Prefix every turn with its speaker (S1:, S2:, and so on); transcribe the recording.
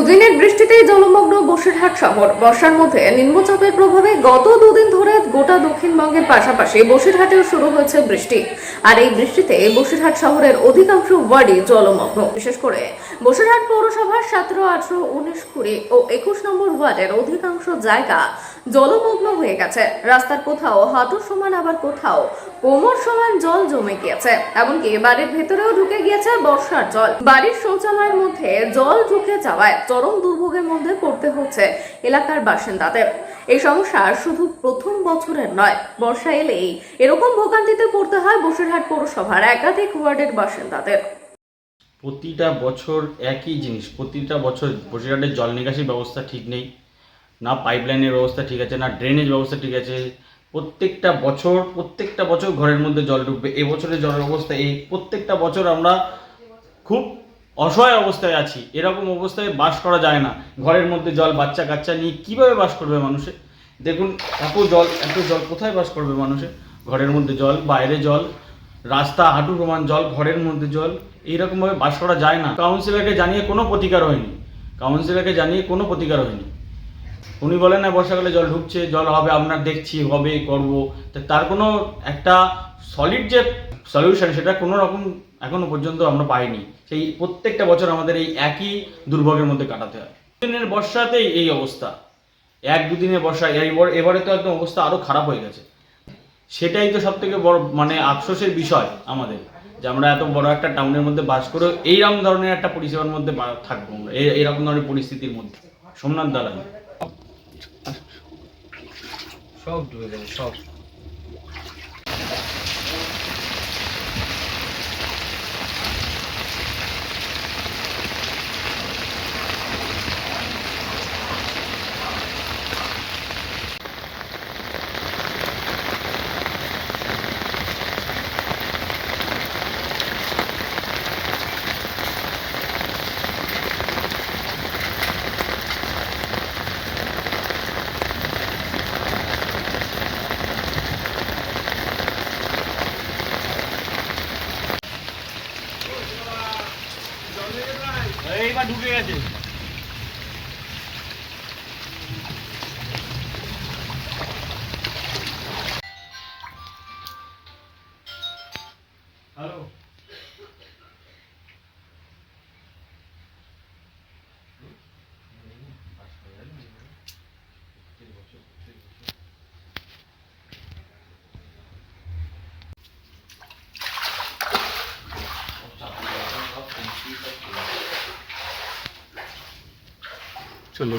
S1: দুদিনের বৃষ্টিতেই জলমগ্ন বসিরহাট শহর। বর্ষার মধ্যে নিম্নচাপের প্রভাবে গত দুদিন ধরে গোটা দক্ষিণবঙ্গের পাশাপাশি বসিরহাটেও শুরু হয়েছে বৃষ্টি। আর এই বৃষ্টিতে বসিরহাট শহরের অধিকাংশ ওয়ার্ডই জলমগ্ন। বিশেষ করে বসিরহাট পৌরসভার সতেরো, আঠারো, উনিশ, কুড়ি ও একুশ নম্বর ওয়ার্ডের অধিকাংশ জায়গা জলমগ্ন হয়ে গেছে। রাস্তার কোথাও, হাঁটুর সমান আবার কোথাও, কোমর সমান জল জমে গিয়েছে। এমনকি বাড়ির ভেতরেও ঢুকে গিয়েছে বর্ষার জল। বাড়ির শৌচালয়ের মধ্যে জল ঢুকে যাওয়ায় চরম দুর্ভোগের মধ্যে পড়তে হচ্ছে এলাকার বাসিন্দাদের। এই সমস্যা শুধু প্রথম বছরের নয়, বর্ষা এলেই এরকম ভোগান্তিতে পড়তে হয় বসিরহাট পৌরসভার একাধিক ওয়ার্ডের বাসিন্দাদের।
S2: প্রতিটা বছর একই জিনিস, প্রতিটা বছর বসিরহাটের জল নিকাশি ব্যবস্থা ঠিক নেই। না পাইপলাইনের ব্যবস্থা ঠিক আছে, না ড্রেনেজ ব্যবস্থা ঠিক আছে। প্রত্যেকটা বছর প্রত্যেকটা বছর ঘরের মধ্যে জল ঢুকবে। এবছরের জলের অবস্থা এই। প্রত্যেকটা বছর আমরা খুব অসহায় অবস্থায় আছি। এরকম অবস্থায় বাস করা যায় না। ঘরের মধ্যে জল বাচ্চা কাচ্চা নিয়ে কীভাবে বাস করবে মানুষে? দেখুন, এত জল এত জল কোথায় বাস করবে মানুষে? ঘরের মধ্যে জল, বাইরে জল, রাস্তা, হাঁটু প্রমাণ জল, ঘরের মধ্যে জল, এইরকমভাবে বাস করা যায় না। কাউন্সিলরকে জানিয়ে কোনো প্রতিকার হয়নি। কাউন্সিলরকে জানিয়ে কোনো প্রতিকার হয়নি। উনি বলেন না বর্ষাকালে জল ঢুকছে, জল হবে আপনার দেখছি, হবে, করব। তার কোনো একটা সলিড যে সলিউশন সেটা কোনো রকম এখনও পর্যন্ত আমরা পাইনি। সেই প্রত্যেকটা বছর আমাদের এই একই দুর্ভোগের মধ্যে কাটাতে হয়। দিনের বর্ষাতেই এই অবস্থা। এক দুদিনের বর্ষা এবার তো একদম অবস্থা আরও খারাপ হয়ে গেছে। সেটাই তো সব থেকে বড় মানে আফসোসের বিষয় আমাদের, যে আমরা এত বড় একটা টাউনের মধ্যে বাস করে এইরকম ধরনের একটা পরিষেবার মধ্যে থাকব আমরা এই- এইরকম ধরনের পরিস্থিতির মধ্যে। সোমনাথ দালান
S3: সব ডুবে যাবে সব।
S2: ঢুকে গেছে
S3: চলো